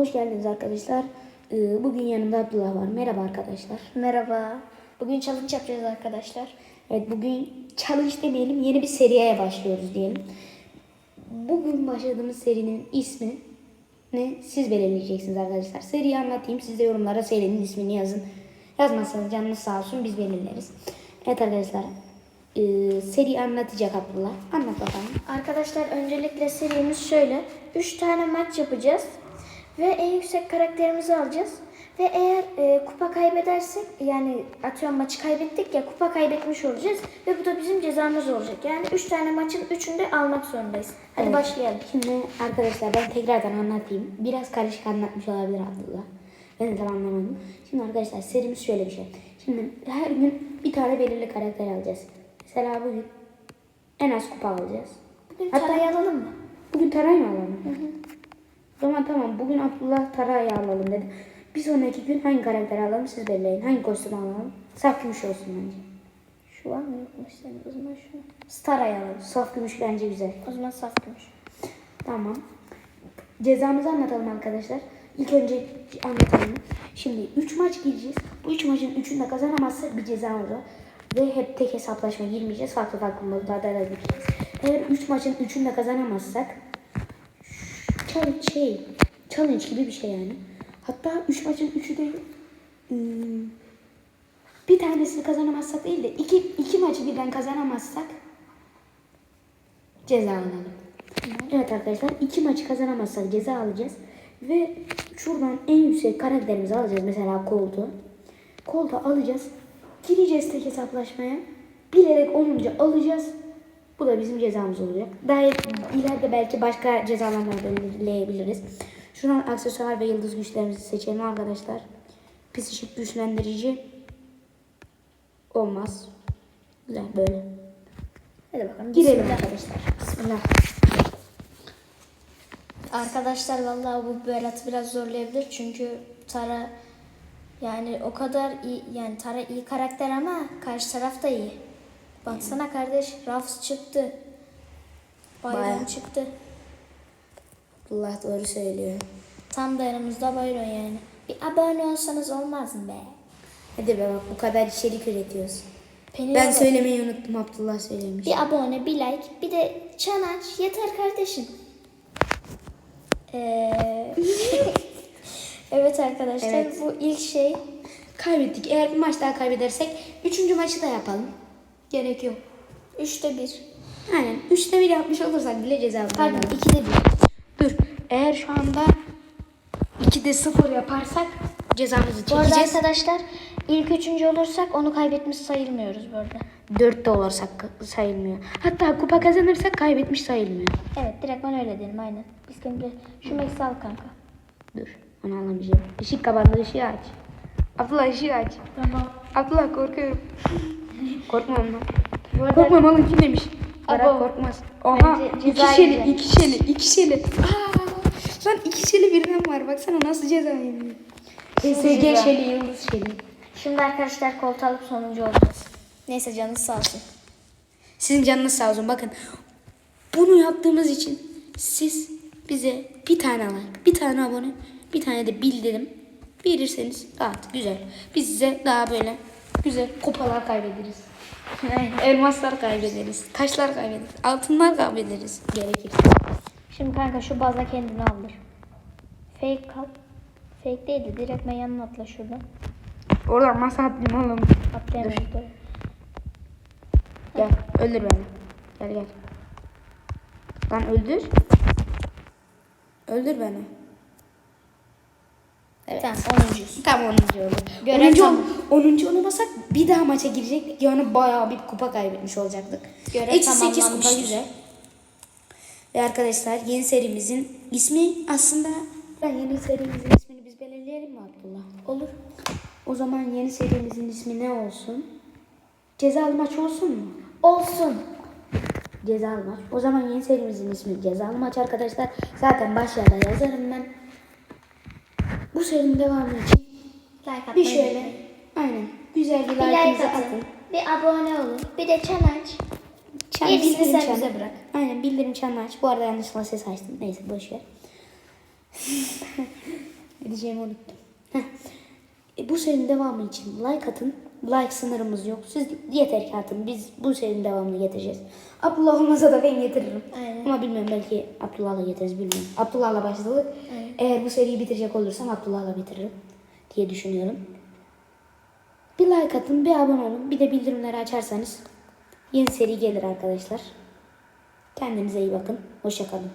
Hoş geldiniz arkadaşlar. Ee, Bugün yanımda Abdullah var. Merhaba arkadaşlar. Merhaba. Bugün challenge yapacağız arkadaşlar. Evet bugün challenge demeyelim yeni bir seriye başlıyoruz diyelim. Bugün başladığımız serinin ismi ne siz belirleyeceksiniz arkadaşlar. Seriyi anlatayım. Siz de yorumlara serinin ismini yazın. Yazmazsanız canınız sağ olsun biz belirleriz. Evet arkadaşlar. ee, seri anlatacak Abdullah. Anlat bakalım. Arkadaşlar öncelikle serimiz şöyle. 3 tane maç yapacağız. Ve en yüksek karakterimizi alacağız. Ve eğer e, kupa kaybedersek yani atıyorum maçı kaybettik ya kupa kaybetmiş olacağız. Ve bu da bizim cezamız olacak. Yani 3 tane maçın 3'ünü de almak zorundayız. Hadi Evet. başlayalım. Şimdi arkadaşlar ben tekrardan anlatayım. Biraz karışık anlatmış olabilir Abdullah. Ben de tam anlamadım. Şimdi arkadaşlar serimiz şöyle bir şey. Şimdi her gün bir tane belirli karakter alacağız. Mesela bugün en az kupa alacağız. Bugün Hatta- alalım mı? Bugün Taray mı alalım? O zaman tamam bugün Abdullah Taray'ı alalım dedi. Bir sonraki gün hangi karakter alalım siz belirleyin. Hangi kostüm alalım? Saf gümüş olsun bence. Şu var mı yok mu işte o zaman şu. Stara'yı alalım. Saf gümüş bence güzel. O zaman saf gümüş. Tamam. Cezamızı anlatalım arkadaşlar. İlk önce anlatalım. Şimdi 3 maç gireceğiz. Bu 3 maçın 3'ünü de kazanamazsak bir cezamız var. Ve hep tek hesaplaşma girmeyeceğiz. Farklı farklı modlarda da gireceğiz. Eğer 3 maçın 3'ünü de kazanamazsak challenge şey, challenge gibi bir şey yani. Hatta 3 maçın 3'ü de ım, bir tanesini kazanamazsak değil de iki, iki maçı birden kazanamazsak ceza alalım. Evet arkadaşlar iki maçı kazanamazsak ceza alacağız. Ve şuradan en yüksek karakterimizi alacağız. Mesela koltuğu. Koltuğu alacağız. Gireceğiz tek hesaplaşmaya. Bilerek olunca alacağız. Bu da bizim cezamız olacak. Daha ileride belki başka cezalarla belirleyebiliriz. Şuradan aksesuar ve yıldız güçlerimizi seçelim arkadaşlar. Psikik güçlendirici olmaz. Güzel böyle. Hadi bakalım. Girelim Bismillah. arkadaşlar. Bismillah. Arkadaşlar vallahi bu Berat biraz zorlayabilir çünkü Tara yani o kadar iyi yani Tara iyi karakter ama karşı taraf da iyi. Baksana kardeş Rafs çıktı. Bayram Bayağı. çıktı. Allah doğru söylüyor. Tam da yanımızda Bayron yani. Bir abone olsanız olmaz mı be? Hadi be bak bu kadar içerik üretiyoruz. Penny Ben söylemeyi unuttum Abdullah söylemiş. Bir abone, bir like, bir de çan aç. Yeter kardeşim. Ee, evet arkadaşlar Evet. bu ilk şey Kaybettik. Eğer bir maç daha kaybedersek üçüncü maçı da yapalım. Gerek yok. üçte bir. Aynen. Üçte bir yapmış olursak bile ceza var. Pardon ikide bir. Dur. Eğer şu anda 2'de 0 yaparsak cezamızı Bu arada çekeceğiz. arkadaşlar ilk üçüncü olursak onu kaybetmiş sayılmıyoruz bu arada. 4'te olursak sayılmıyor. Hatta kupa kazanırsak kaybetmiş sayılmıyor. Evet direkt ben öyle diyelim aynen. Biz şimdi şu Max'i al kanka. Dur. Onu alamayacağım. Işık kapandı. ışığı aç. Abdullah ışığı aç. Tamam. Abdullah korkuyorum. Korkma ondan. Bu arada Korkma malın kim demiş. Abo. korkmaz. Oha iki şeli, iki şeli, iki şeli. Aa, lan iki şeli birden var. Baksana nasıl ceza yemiyor. PSG şeli, yıldız şeli. şimdi arkadaşlar koltuğu alıp sonuncu olacağız. Neyse canınız sağ olsun. Sizin canınız sağ olsun. Bakın bunu yaptığımız için siz bize bir tane like, bir tane abone, bir tane de bildirim verirseniz rahat, güzel. Biz size daha böyle güzel kupalar kaybederiz. Elmaslar kaybederiz, taşlar kaybederiz, altınlar kaybederiz gerekirse. Şimdi kanka şu baza kendini aldır. Fake kal. Fake değil de direkt ben yanına atla şuradan. Oradan masa atlayayım oğlum. Atlayamıyorum. dur. Gel öldür beni. Gel gel. Lan öldür. Öldür beni. Evet. Tamam 10. Tam 10. oldu. Görev 10. tamam. 10. olamasak bir daha maça girecektik. Yani bayağı bir kupa kaybetmiş olacaktık. Görev Eksi 8 kupa güzel. Ve arkadaşlar yeni serimizin ismi aslında ben yeni serimizin ismini biz belirleyelim mi Abdullah? Olur. O zaman yeni serimizin ismi ne olsun? Cezalı maç olsun mu? Olsun. Cezalı maç. O zaman yeni serimizin ismi Cezalı maç arkadaşlar. Zaten başlarda yazarım ben. Bu serinin devamı için Like bir şöyle unutmayın. aynen güzel bir Bir like atın. atın. Bir abone olun. Bir de çan aç. Çan, bildirim çanı. bize bırak. Aynen bildirim çanını aç. Bu arada yanlışlıkla ses açtım. Neyse boş ver. Ne diyeceğimi unuttum. Heh. E, bu serinin devamı için like atın. Like sınırımız yok. Siz yeter ki atın. Biz bu serinin devamını getireceğiz. Abdullah olmasa da ben getiririm. Aynen. Ama bilmiyorum belki Abdullah'la getiririz bilmiyorum. Abdullah'la başladık. Eğer bu seriyi bitirecek olursam Abdullah'la bitiririm diye düşünüyorum. Bir like atın, bir abone olun, bir de bildirimleri açarsanız yeni seri gelir arkadaşlar. Kendinize iyi bakın. Hoşçakalın.